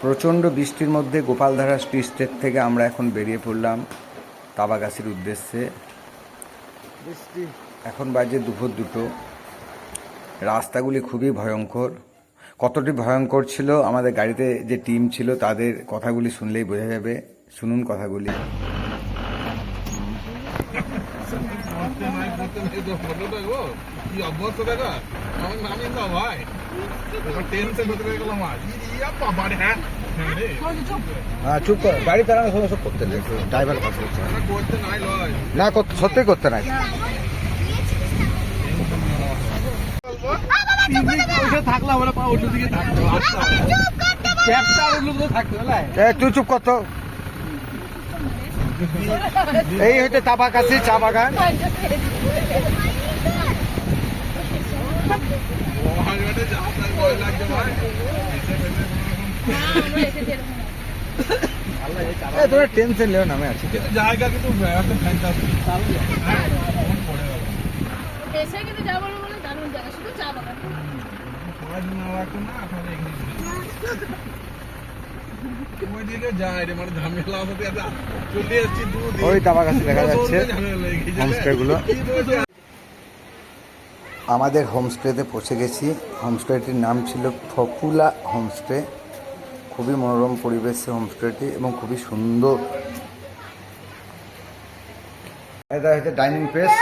প্রচণ্ড বৃষ্টির মধ্যে গোপালধারা টি স্টেট থেকে আমরা এখন বেরিয়ে পড়লাম তাবাগাছির উদ্দেশ্যে এখন বাজে দুপুর দুটো রাস্তাগুলি খুবই ভয়ঙ্কর কতটি ভয়ঙ্কর ছিল আমাদের গাড়িতে যে টিম ছিল তাদের কথাগুলি শুনলেই বোঝা যাবে শুনুন কথাগুলি কি অবস্থা দেখা আমার নামই না ভাই হ্যাঁ চুপ কর। গাড়ি করতে করতে করতে সত্যি করতে নাই। থাকলে আমরা পা অন্য দিকে থাকতো ক্যাপটা অন্য দিকে থাকতো এ, তুই চুপ কর তো। এই হচ্ছে চা বাগান মহাজনে যা টেনশন না আমি আছি। জায়গা কিন্তু মন কিন্তু বলে দারুণ জায়গা শুধু চা বাগান না ঝামেলা হতে চলে দুদিন। ওই দেখা যাচ্ছে। হোমস্টে গুলো? আমাদের হোমস্টেতে পৌঁছে গেছি। হোমস্টেটির নাম ছিল ফকুলা হোমস্টে। খুবই মনোরম পরিবেশে হোমস্টেটি এবং খুবই সুন্দর। এটা হচ্ছে ডাইনিং প্লেস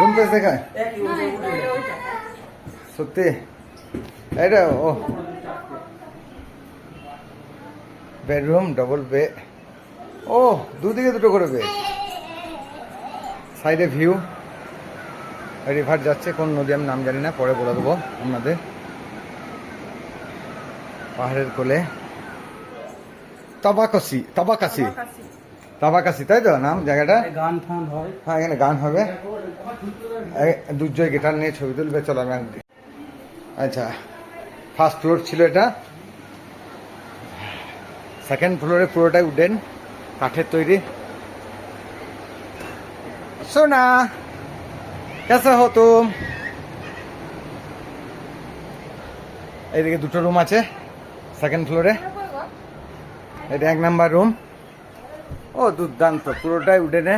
রুম প্লেস দেখায়? সত্যি? এটা, ও। বেডরুম ডবল বেড ও, দুদিকে দুটো করে বেড সাইডে ভিউ রিভার যাচ্ছে কোন নদী আমি নাম জানি না পরে বলে দেবো আপনাদের পাহাড়ের কোলে তাবাকাসি তাবাকাসি তাবাকাসি তাই তো নাম জায়গাটা গান ফান হয় হ্যাঁ এখানে গান হবে দুর্জয় গিটার নিয়ে ছবি তুলবে চলো আমি আচ্ছা ফার্স্ট ফ্লোর ছিল এটা সেকেন্ড ফ্লোরে পুরোটাই উডেন কাঠের তৈরি সোনা কেসা হো তুম? এইদিকে দুটো রুম আছে সেকেন্ড ফ্লোরে এটা এক নাম্বার রুম ও, দুর্দান্ত, পুরোটাই উডেনে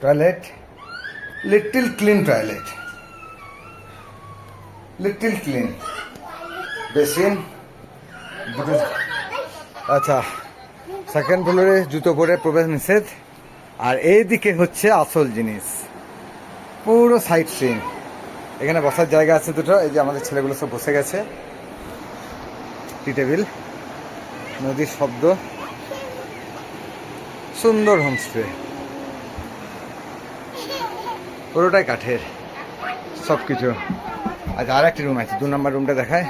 toilet little clean toilet little clean basin আচ্ছা সেকেন্ড ফ্লোরে জুতো পরে প্রবেশ নিষেধ। আর এইদিকে হচ্ছে আসল জিনিস। পুরো সাইড সিন এখানে বসার জায়গা আছে দুটো, এই যে আমাদের ছেলেগুলো সব বসে গেছে। টি টেবিল, নদীর শব্দ, সুন্দর হোমস্টে পুরোটাই কাঠের সব কিছু আচ্ছা আর একটি রুম আছে, দু নম্বর রুমটা দেখায়।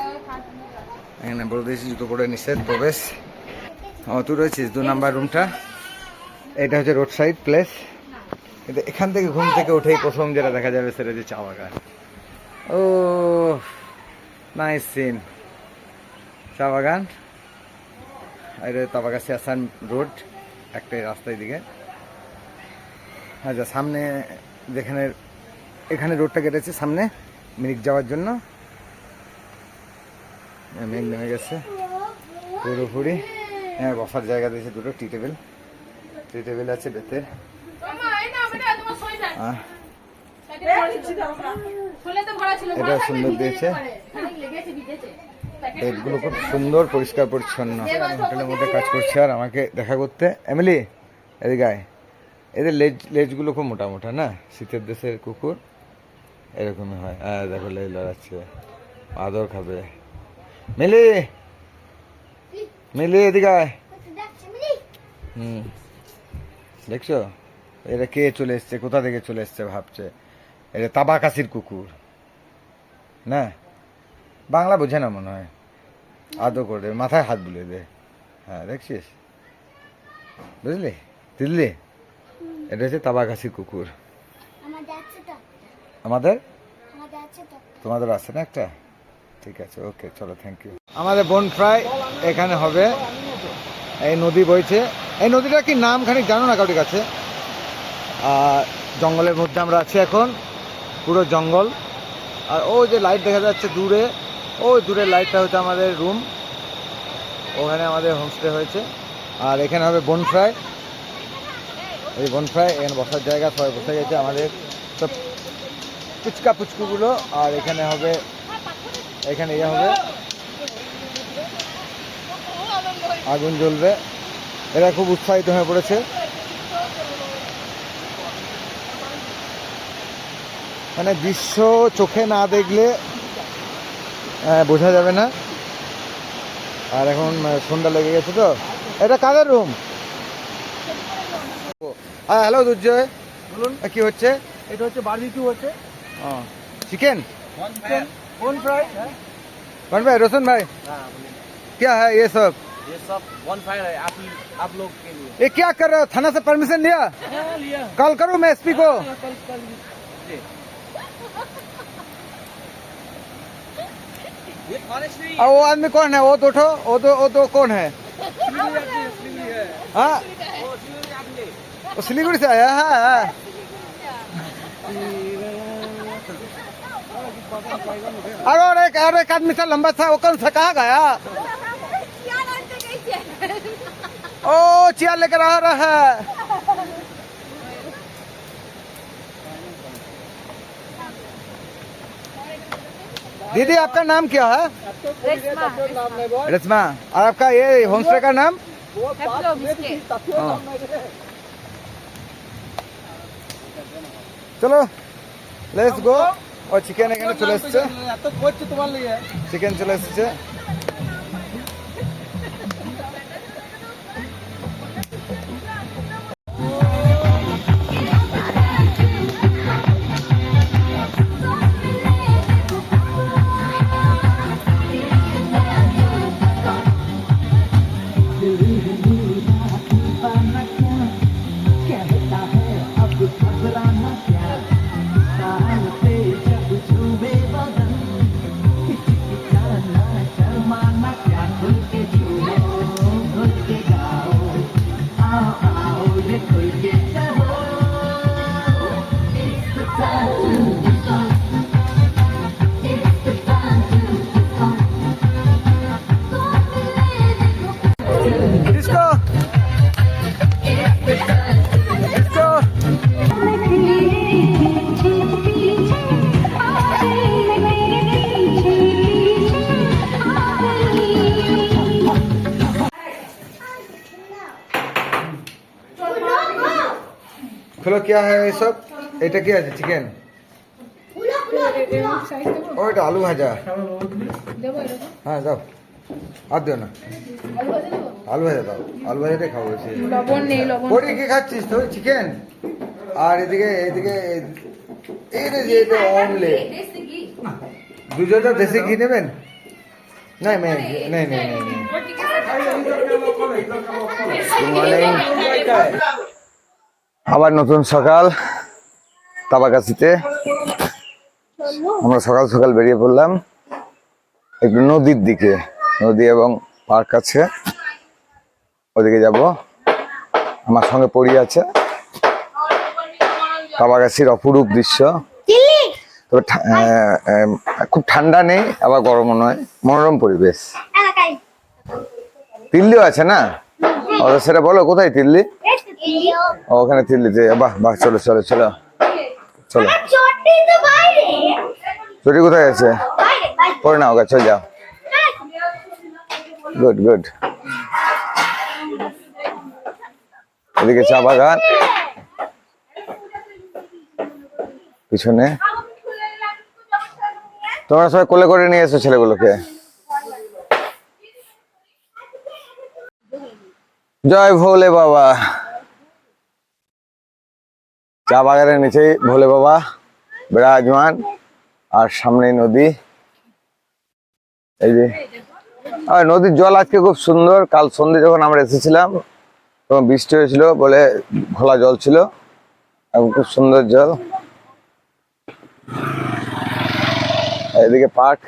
এখানে বলে দিয়েছি, জুতো পরে নিষেধ, প্রবেশ। ও তুই রয়েছিস, দু নাম্বার রুমটা। এটা হচ্ছে রোড সাইড প্লেস। কিন্তু এখান থেকে ঘুম থেকে উঠেই প্রথম যেটা দেখা যাবে সেটা হচ্ছে চা বাগান ও নাইস সিন চা বাগান এটা তাবাগাছি রোড একটাই রাস্তার দিকে। আচ্ছা সামনে যেখানে, এখানে রোডটা কেটেছে, সামনে মিরিক যাওয়ার জন্য। মেঘ নেমে গেছে। পুরোপুরি। হ্যাঁ বসার জায়গা দিয়েছে দুটো টি টেবিল টি টেবিল আছে বেতের। এটা সুন্দর দিয়েছে। বেডগুলো খুব সুন্দর পরিষ্কার পরিচ্ছন্ন। হোটেলের মধ্যে কাজ করছি আর আমাকে দেখা করতে। এমএলি এদিকে আয়। এদের লেজ লেজগুলো খুব মোটা মোটা না? শীতের দেশের কুকুর। এরকমই হয়। হ্যাঁ দেখো লেজ লড়াচ্ছে। আদর খাবে। মিলি মিলি এদিকে আয়। হুম। দেখছ? এটা কে চলে এসছে? কোথা থেকে চলে এসছে ভাবছে? এটা তাবাকাসির কুকুর। না? বাংলা বোঝে না মনে হয়। আদর করে দেবে, মাথায় হাত বুলে দে হ্যাঁ দেখছিস? বুঝলি? দিল্লি এটা হচ্ছে তাবাকাসির কুকুর। আমাদের তোমাদের আছে না একটা? ঠিক আছে ওকে চলো থ্যাংক ইউ আমাদের বোন ফ্রাই এখানে হবে। এই নদী বইছে। এই নদীটা কি নাম খানিক জানো না কাউরির কাছে? জঙ্গলের মধ্যে আমরা আছি এখন, পুরো জঙ্গল। আর ও যে লাইট দেখা যাচ্ছে দূরে, ওই দূরের লাইটটা হচ্ছে আমাদের রুম ওখানে আমাদের হোমস্টে হয়েছে। আর এখানে হবে বন ফ্রাই এই বন ফ্রাই এখানে বসার জায়গা, সবাই বসে গেছে আমাদের। সব পুচকা পুচকুগুলো, আর এখানে হবে, এখানে ইয়ে হবে। আগুন জ্বলবে। এরা খুব উৎসাহিত হয়ে পড়েছে। মানে দৃশ্য চোখে না দেখলে আহ, বোঝা যাবে না আর এখন আহ, সন্ধ্যা লেগে গেছে তো এটা কাদের রুম হ্যাঁ হ্যালো দুর্জয় বলুন কি হচ্ছে এটা হচ্ছে বারবিকিউ হচ্ছে চিকেন চিকেন বোন ফ্রাই হ্যাঁ कौन भाई रोशन भाई क्या है ये सब ये सब वन फायर है आप आप लोग के लिए ये क्या कर रहे हो थाना से परमिशन लिया हाँ लिया कॉल करूँ मैं एसपी को कल कल ये और वो आदमी कौन है? वो दो ठो वो दो वो दो कौन है? हाँ? वो सिलीगुड़ी से आया है हाँ। अरे और एक और एक आदमी था लंबा था वो कौन सा कहाँ गया? ओ चेयर लेकर आ रहा है। दीदी आपका नाम क्या है रस्मा और आपका ये होमस्टे का नाम हाँ। চলো লেটস গো ও চিকেন এখানে চলে এসছে এত করছে তোমার লিগে চিকেন চলে এসেছে এসব? এটা কি আছে চিকেন ও এটা আলু ভাজা। হ্যাঁ দাও। আর দিও না। আলু ভাজা দাও। আলু ভাজাটাই খাব বড়ি কি খাচ্ছিস তো চিকেন আর এদিকে এদিকে এইটা যে এটা অমলেট দুজনটা দেশি ঘি নেবেন? না আবার নতুন সকাল তাবাকাছিতে। আমরা সকাল সকাল বেরিয়ে পড়লাম একটু নদীর দিকে নদী এবং পার্ক আছে। ওদিকে যাব। আমার সঙ্গে পড়ি আছে কাবাগাছির অপরূপ দৃশ্য। তবে খুব ঠান্ডা নেই আবার গরমও নয় মনোরম পরিবেশ। তিল্লিও আছে না? ও সেটা বলো কোথায় তিল্লি? ওখানে তিল্লিতে বাহ বাহ, চলো চলো চলো। চলো। চটি কোথায় বাইরে পরে নাও গা চলে যাও। গুড গুড এদিকে চা বাগান। পিছনে। তোমরা সবাই কোলে করে নিয়ে এসো ছেলেগুলোকে। জয় ভোলে বাবা। চা বাগানের নিচেই ভোলে বাবা বিরাজমান আর সামনেই নদী। এই যে নদীর জল আজকে খুব সুন্দর কাল সন্ধ্যে যখন আমরা এসেছিলাম তখন বৃষ্টি হয়েছিল বলে ঘোলা জল ছিল এবং খুব সুন্দর জল। এদিকে পার্ক।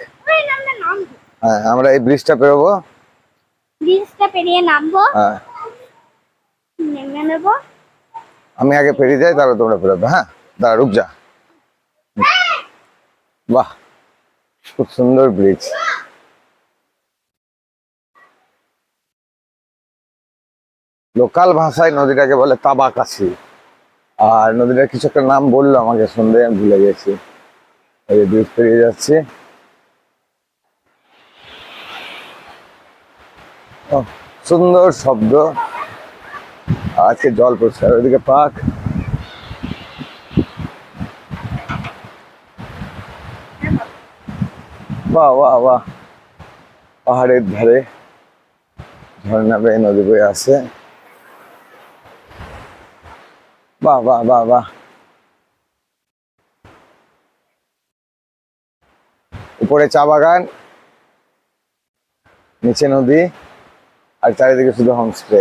হ্যাঁ আমরা এই ব্রিজটা পেরোবো। ব্রিজটা পেরিয়ে নামবো। হ্যাঁ। নেমে নেব। আমি আগে পেরিয়ে যাই, তাহলে তোমরা ফেরাবে হ্যাঁ? দাঁড়া, রুক যা। বাহ, খুব সুন্দর ব্রিজ লোকাল ভাষায় নদীটাকে বলে তাবাকাশি আর নদীটার কিছু একটা নাম বলল আমাকে সন্ধ্যে আমি ভুলে গেছি। ওই ব্রিজ পেরিয়ে যাচ্ছি। সুন্দর শব্দ। আজকে জল পরিষ্কার ওইদিকে পাক। বাহ বাহ বাহ। পাহাড়ের ধারে ঝর্ণা বেয়ে নদী বয়ে আসে বাহ বাহ বাহ বাহ। উপরে চা বাগান, নিচে নদী, আর চারিদিকে শুধু হোমস্টে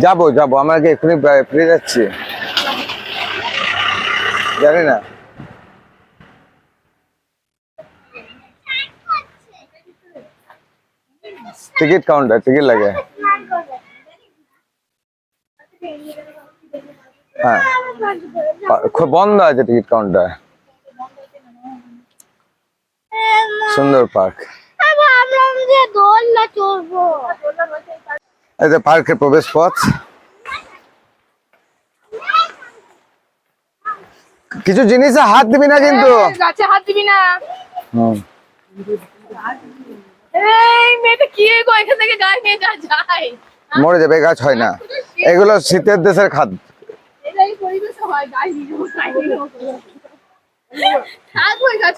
যাব যাব। আমরা কি এক্ষুনি বে- ফিরে যাচ্ছি। জানি না। টিকিট কাউন্টার টিকিট লাগে। হ্যাঁ। পা- খুব বন্ধ আছে টিকিট কাউন্টার সুন্দর পার্ক দোলনা চড়বো এই যে পার্কের প্রবেশ পথ কিছু জিনিসে হাত দিবি না কিন্তু গাছে হাত দিবি না এই মেয়েটা কি গো এখান থেকে গায়ে নিয়ে যা যায় মরে যাবে গাছ হয় না এগুলো শীতের দেশের খাদ্য হয় গাছ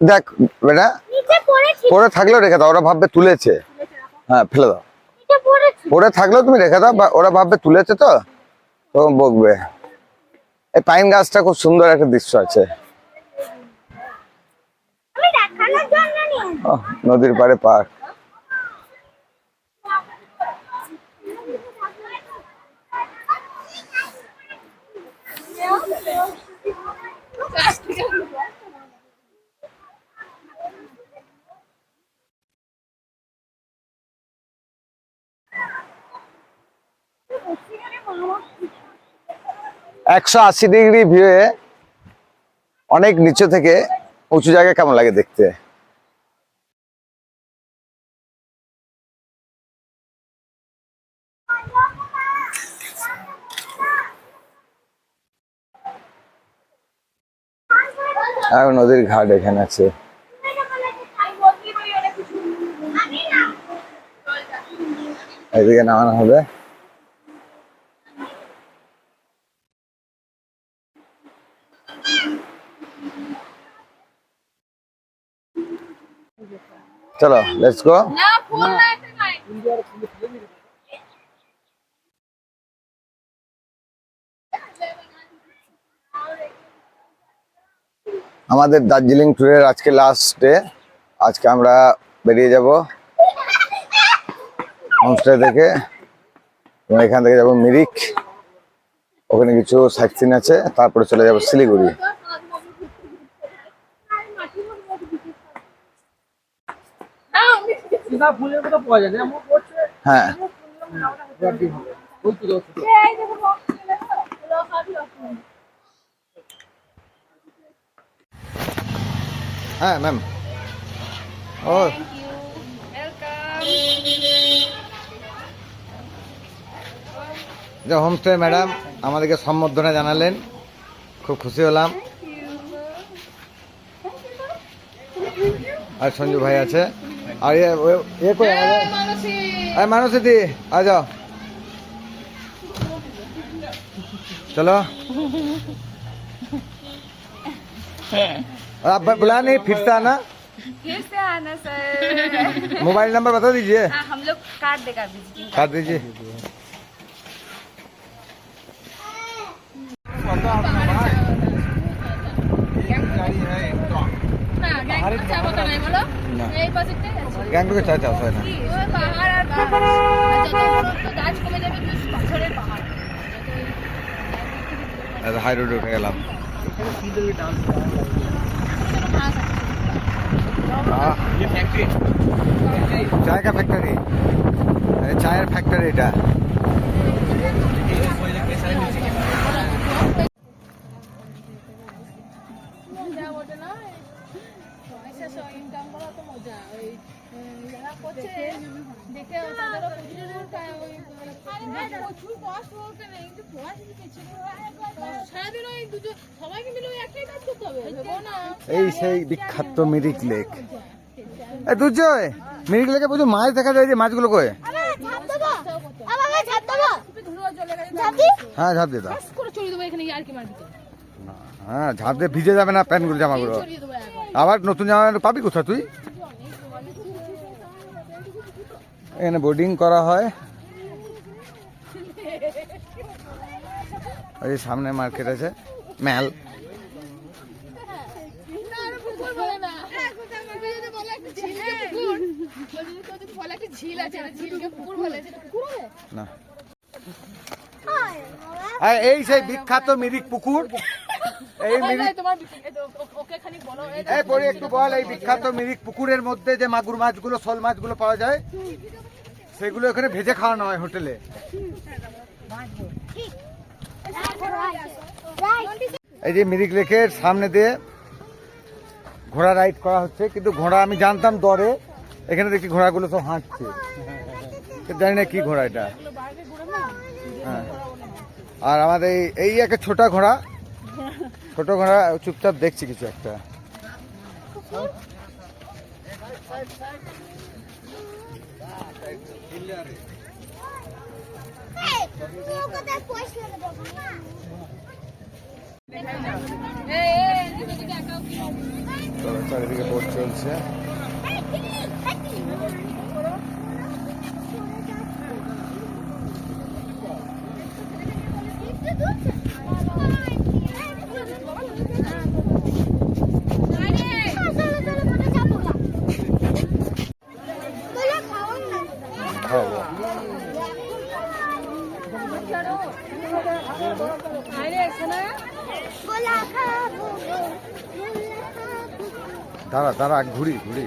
দেখ বেটা পরে থাকলেও রেখে দাও ওরা ভাববে তুলেছে। হ্যাঁ ফেলে দাও। পরে থাকলেও তুমি রেখে দাও বা ওরা ভাববে তুলেছে তো? তখন বকবে। এই পাইন গাছটা খুব সুন্দর একটা দৃশ্য আছে। নদীর পাড়ে পার্ক। গাছ একশো আশি ডিগ্রি ভিউয়ে অনেক নিচে থেকে উঁচু জায়গায় কেমন লাগে দেখতে? নদীর ঘাট এখানে আছে। এদিকে নামানো হবে। চলো লেটস গো আমাদের দার্জিলিং ট্যুরের আজকে লাস্ট ডে আজকে আমরা বেরিয়ে যাব হোমস্টে থেকে। এবং এখান থেকে যাব মিরিক। ওখানে কিছু সাইট সিন আছে। তারপরে চলে যাব শিলিগুড়ি হ্যাঁ আমি না ফুলের কথা পাওয়া যায় না এমন করছে হ্যাঁ। হ্যাঁ ম্যাম। ও। যে হোমস্টে ম্যাডাম আমাদেরকে সম্বর্ধনা জানালেন। খুব খুশি হলাম। আর সঞ্জু ভাই আছে। और ये ये कोई अरे मानो से दी आ जाओ चलो आप बुला नहीं फिर से आना फिर से आना सर मोबाइल नंबर बता दीजिए हम लोग काट देगा काट दीजिए गाड़ी है না। গ্যাংটকে চা চাষ হয় না। পাহাড় হাই রোডে উঠে গেলাম। কা ফ্যাক্টরি। চায়ের ফ্যাক্টরি এটা। করছে। দেখে তাদেরও প্রচুর টা- ওই প্রচুর কষ্ট বলতে নেই কিন্তু সারাদিন ওই দুজন সবাইকে মিলে ওই একটাই কাজ করতে হবে। এই সেই বিখ্যাত মিরিক লেক। এ দুর্জয় মিরিক লেকে প্রচুর মাছ দেখা যায় যে মাছগুলো কয়ে হ্যাঁ ঝাঁপ দিয়ে দাও। ব্যাস করে চলে দেবো এখানে আর কি মারবিতে হ্যাঁ ঝাঁপ দিয়ে ভিজে যাবে না প্যান্টগুলো জামাগুলো। আবার নতুন জামা পাবি কোথায় তুই? এখানে বোর্ডিং করা হয়। ওই যে সামনে মার্কেট আছে ম্যাল না। এই সেই বিখ্যাত মিরিক পুকুর। এই এই একটু বল এই বিখ্যাত মিরিক পুকুরের মধ্যে যে মাগুর মাছগুলো শোল মাছগুলো পাওয়া যায়। সেগুলো এখানে ভেজে খাওয়ানো হয় হোটেলে। এই যে মিরিক লেকের সামনে দিয়ে ঘোড়া রাইড করা হচ্ছে, কিন্তু ঘোড়া আমি জানতাম দরে, এখানে দেখি ঘোড়াগুলো সব হাঁটছে। জানি না কি ঘোড়া এটা। হ্যাঁ। আর আমাদের এই- এই একটা ছোটা ঘোড়া। ছোট ঘোড়া, চুপচাপ দেখছি কিছু একটা এই, এই, এদিকে, এদিকে, একা- চলো চারিদিকে বোট চলছে। খাওয়াবো আরে, শোনা? দাঁড়া দাঁড়া ঘুরি ঘুরি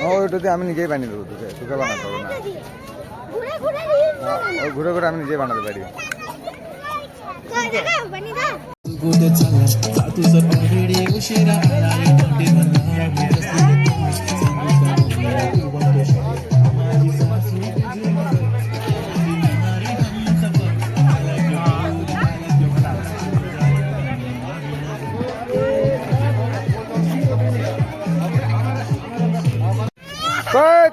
ও ওইটা দিয়ে আমি নিজেই বানিয়ে দেবো তোকে তোকে বানাতে হবে না ঘুরে ঘুরে রিলস হ্যাঁ, ওই ঘুরে ঘুরে আমি নিজেই বানাতে পারি বানিয়ে দাও गोड चालला तुझं ऑलरेडी उशिरा आला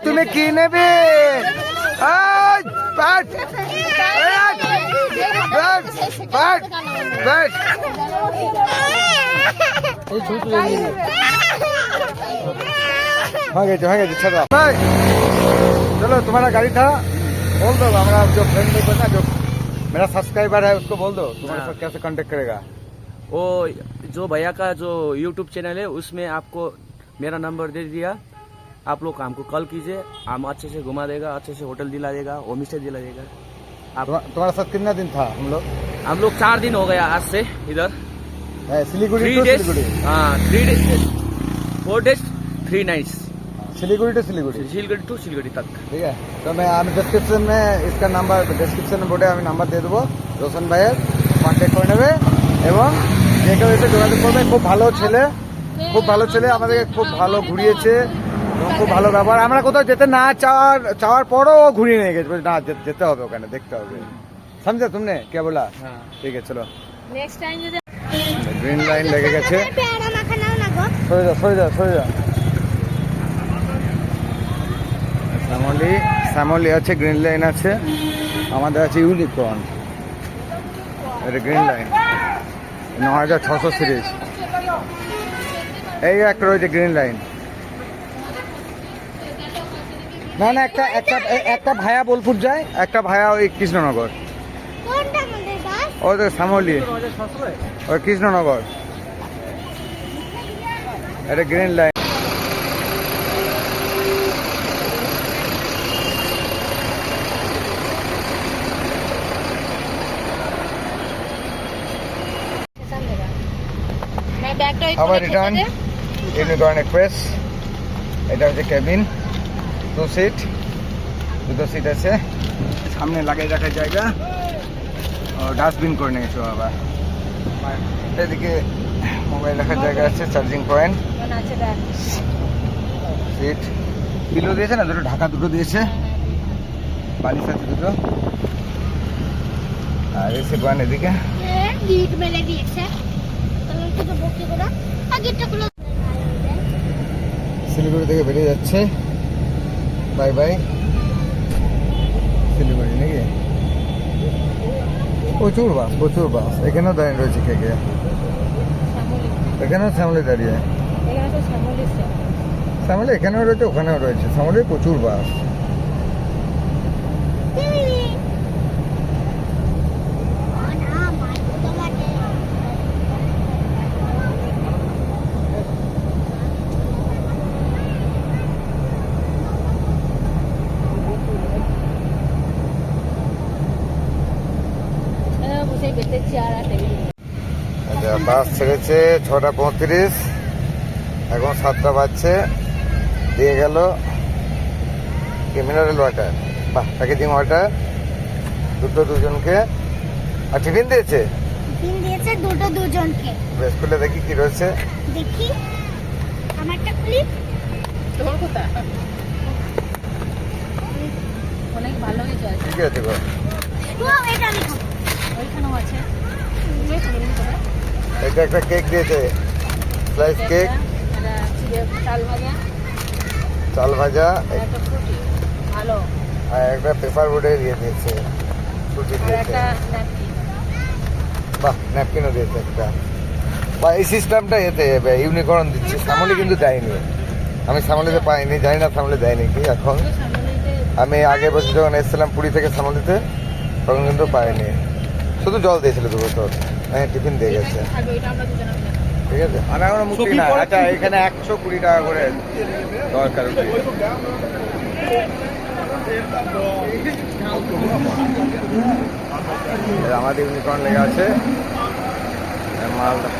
तुम्हें कीने भी। बैठ। बैठ बैठ बैठ। हाँ गए हाँ गए छा चलो तुम्हारा गाड़ी था। बोल दो हमारा जो फ्रेंड नहीं बना जो मेरा सब्सक्राइबर है उसको बोल दो। तुम्हारे साथ हाँ। कैसे कांटेक्ट करेगा? वो जो भैया का जो यूट्यूब चैनल है उसमें आपको मेरा नंबर दे दिया। आप लोग हमको कॉल कीजिए हम अच्छे से घुमा देगा अच्छे से होटल दिला देगा होम स्टे दिला देगा आप तुम्हा- तुम्हारा साथ कितना दिन था हम लोग हम लोग चार दिन हो गया आज से इधर है, Siliguri three two days Siliguri हाँ three days four days three nights Siliguri to Siliguri Siliguri to Siliguri तक ঠিক আছে তো আমি আমি ডেসক্রিপশন মে ইসকা নাম্বার ডেসক্রিপশন বোর্ডে আমি নাম্বার দিয়ে দেবো রোশন ভাইয়ের কন্ট্যাক্ট করে নেবে এবং যে কেউ এসে যোগাযোগ করবে খুব ভালো ছেলে খুব ভালো ছেলে আমাদেরকে খুব ভালো ঘুরিয়েছে এবং খুব ভালো ব্যবহার। আমরা কোথাও যেতে না চাওয়ার চাওয়ার পরও ঘুরিয়ে নিয়ে গেছে। বলছে, না যেতে হবে ওখানে দেখতে হবে। সমঝে তুমি কে বলা হ্যাঁ। ঠিক আছে চলো। নেক্সট টাইম যদি গ্রিন লাইন লেগে গেছে। সরে যা সরে যা সরে যা শ্যামলি শ্যামলি আছে গ্রিন লাইন আছে। আমাদের আছে ইউনিকর্ন এটা গ্রিন লাইন ন হাজার ছশো সিরিজ। এই একটা রয়েছে গ্রিন লাইন না না একটা একটা একটা ভায়া বোলপুর যায় একটা ভায়া ওই কৃষ্ণনগর। কোনটা আমাদের ও তো শ্যামলি। ওই কৃষ্ণনগর। এটা গ্রিন লাইন। আবার রিটার্ন। ইউনিকর্ন এক্সপ্রেস এটা হচ্ছে কেবিন টু সিট দুটো সিট আছে। সামনে লাগিয়ে রাখার জায়গা। ও ডাস্টবিন করে নিয়েছো আবার এদিকে মোবাইল রাখার জায়গা আছে চার্জিং পয়েন্ট সিট পিলো দিয়েছে না? দুটো ঢাকা দুটো দিয়েছে। বালিশ আছে দুটো। আর এসে পয়েন্ট এদিকে। মেলে দিয়েছে। গুলো। শিলিগুড়ি থেকে বেরিয়ে যাচ্ছে। Bye bye. শিলিগুড়ি নাকি? প্রচুর বাস প্রচুর বাস। এখানেও দাঁড়িয়ে রয়েছে কে কে? এখানেও শ্যামলি দাঁড়িয়ে। শ্যামলি এখানেও রয়েছে, ওখানেও রয়েছে। শ্যামলি, প্রচুর বাস না মাইকো তো লাগে আচ্ছা বাস ছেড়েছে ছটা পঁয়ত্রিশ। এখন সাতটা বাজছে। দিয়ে গেল কি মিনারেল ওয়াটার বাহ প্যাকেজিং ওয়াটার দুটো দুজনকে। আর টিফিন দিয়েছে? তিন দিয়েছে দুটো দুজনকে। বেশ খুলে দেখি কি রয়েছে। দেখি। আমারটা খুলি। তোর কোথায়? অনেক ভালো হয়েছে কি কি আছে গো। ওইখানেও আছে। এটা একটা কেক দিয়েছে। স্লাইস কেক চাল ভাজা। আর একটা পেপার বোর্ডে দিয়ে দিয়েছে। ছুটি দিয়েছে। বাহ ন্যাপকিনও দিয়েছে একটা। বা এই সিস্টেমটা এতে ইউনিকর্ন দিচ্ছে। শ্যামলি কিন্তু দেয়নি। আমি শ্যামলিতে পাইনি জানি না শ্যামলি দেয়নি কি এখন। আমি আগে বছর যখন এসেছিলাম পুরী থেকে শ্যামলিতে তখন কিন্তু পাইনি। শুধু জল দিয়েছিল দু বছর হ্যাঁ টিফিন দিয়ে গেছে। ঠিক আছে? আমি এখনও মুক্তি না। আচ্ছা এখানে একশো কুড়ি টাকা করে দরকার আমাদের ইউনিকর্ন লেগে আছে। মালদা।